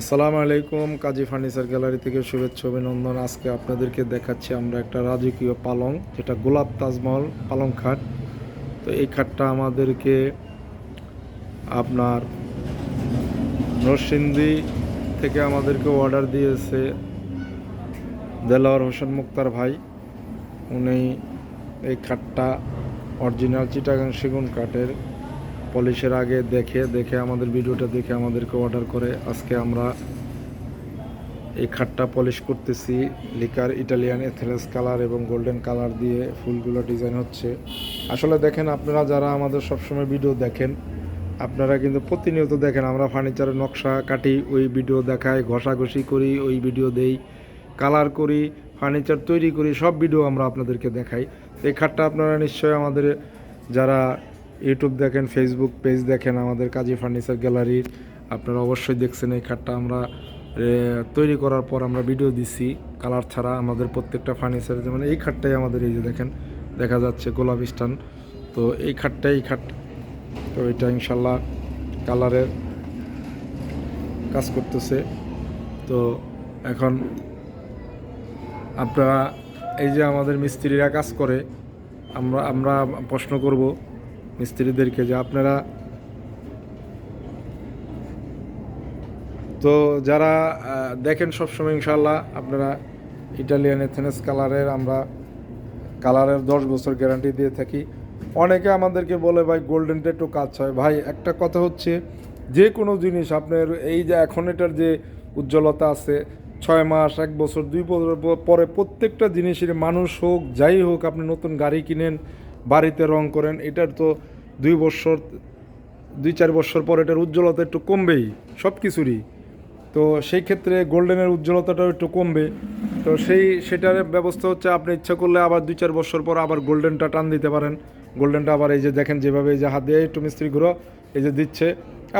আসসালামু আলাইকুম, কাজী furniture gallery থেকে শুভেচ্ছা, অভিনন্দন। আজকে আপনাদেরকে দেখাচ্ছি আমরা একটা রাজকীয় পালং, যেটা গোলাপ তাজমহল পালং খাট। তো এই খাটটা আমাদেরকে আপনার নরসিংদী থেকে আমাদেরকে অর্ডার দিয়েছে দেলোয়ার হোসেন মুক্তার ভাই। উনি এই খাটটা অরিজিনাল চিটাগাং সেগুন কাঠের পলিশের আগে দেখে দেখে আমাদের ভিডিওটা দেখে আমাদেরকে অর্ডার করে। আজকে আমরা এই খাটটা পলিশ করতেছি। লিকার ইটালিয়ান এথেলেস কালার এবং গোল্ডেন কালার দিয়ে ফুলগুলো ডিজাইন হচ্ছে। আসলে দেখেন আপনারা যারা আমাদের সবসময় ভিডিও দেখেন, আপনারা কিন্তু প্রতিনিয়ত দেখেন আমরা ফার্নিচারের নকশা কাটি, ওই ভিডিও দেখাই, ঘষাঘষি করি, ওই ভিডিও দেই কালার করি ফার্নিচার তৈরি করি, সব ভিডিও আমরা আপনাদেরকে দেখাই। এই খাটটা আপনারা নিশ্চয়ই আমাদের যারা ইউটিউব দেখেন ফেসবুক পেজ দেখেন, আমাদের কাজী ফার্নিচার গ্যালারির আপনারা অবশ্যই দেখছেন এই খাটটা। আমরা তৈরি করার পর আমরা ভিডিও দিছি কালার ছাড়া আমাদের প্রত্যেকটা ফার্নিচার যেমন এই খাটটাই আমাদের এই যে দেখেন, দেখা যাচ্ছে গোলাপ স্টান তো এই খাটটাই খাট। তো এটা ইনশাল্লাহ কালারের কাজ করতেছে। তো এখন আপনারা, এই যে আমাদের মিস্ত্রিরা কাজ করে, আমরা আমরা প্রশ্ন করব মিস্ত্রিদেরকে যে আপনারা তো যারা দেখেন সবসময় ইনশাল্লাহ আপনারা ইটালিয়ান এথেনেস কালারের আমরা কালারের দশ বছর গ্যারান্টি দিয়ে থাকি। অনেকে আমাদেরকে বলে, ভাই গোল্ডেনটা একটু কাজ হয়। ভাই, একটা কথা হচ্ছে, যে কোনো জিনিস আপনার এই যে এখন এটার যে উজ্জ্বলতা আছে, ছয় মাস, এক বছর, দুই বছর পরে প্রত্যেকটা জিনিসের মানুষ হোক, যাই হোক, আপনি নতুন গাড়ি কিনেন বাড়িতে রং করেন, এটার তো দুই বছর, দুই চার বছর পর এটার উজ্জ্বলতা একটু কমবেই, সব কিছুরই। তো সেই ক্ষেত্রে গোল্ডেনের উজ্জ্বলতাটাও একটু কমবে। তো সেই, সেটার ব্যবস্থা হচ্ছে আপনি ইচ্ছা করলে আবার দুই চার বছর পর আবার গোল্ডেনটা টান দিতে পারেন। গোল্ডেনটা আবার এই যে দেখেন যেভাবে এই যে হাত দিয়ে একটু মিস্ত্রি ঘুরো এই যে দিচ্ছে।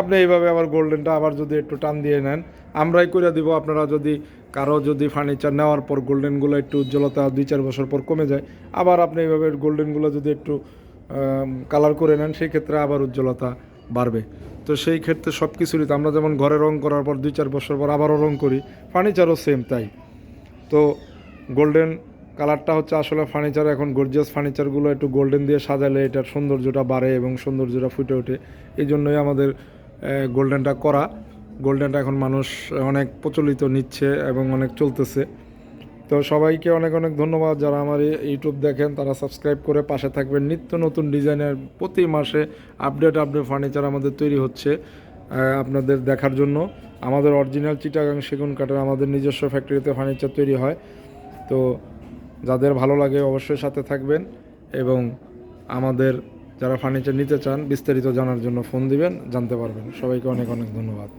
আপনি এইভাবে আবার গোল্ডেনটা আবার যদি একটু টান দিয়ে নেন, আমরাই করে দিব আপনারা যদি কারও যদি ফার্নিচার নেওয়ার পর গোল্ডেনগুলো একটু উজ্জ্বলতা দুই চার বছর পর কমে যায়, আবার আপনি এইভাবে গোল্ডেনগুলো যদি একটু কালার করে নেন, সেই ক্ষেত্রে আবার উজ্জ্বলতা বাড়বে। তো সেই ক্ষেত্রে সব কিছুরই তো আমরা যেমন ঘরে রং করার পর দুই চার বছর পর আবারও রং করি ফার্নিচারও সেম তাই। তো গোল্ডেন কালারটা হচ্ছে আসলে ফার্নিচার এখন গর্জিয়াস ফার্নিচারগুলো একটু গোল্ডেন দিয়ে সাজালে এটার সৌন্দর্যটা বাড়ে এবং সৌন্দর্যটা ফুটে ওঠে। এই জন্যই আমাদের গোল্ডেনটা করা। গোল্ডেনটা এখন মানুষ অনেক প্রচলিত, নিচ্ছে এবং অনেক চলতেছে। তো সবাইকে অনেক অনেক ধন্যবাদ। যারা আমার ইউটিউব দেখেন, তারা সাবস্ক্রাইব করে পাশে থাকবেন। নিত্য নতুন ডিজাইনের প্রতি মাসে আপডেট আপডেট ফার্নিচার আমাদের তৈরি হচ্ছে আপনাদের দেখার জন্য। আমাদের অরিজিনাল চিটাগাং সেগুন কাঠের আমাদের নিজস্ব ফ্যাক্টরিতে ফার্নিচার তৈরি হয়। তো যাদের ভালো লাগে অবশ্যই সাথে থাকবেন এবং আমাদের যারা ফার্নিচার নিতে চান, বিস্তারিত জানার জন্য ফোন দিবেন, জানতে পারবেন। সবাইকে অনেক অনেক ধন্যবাদ।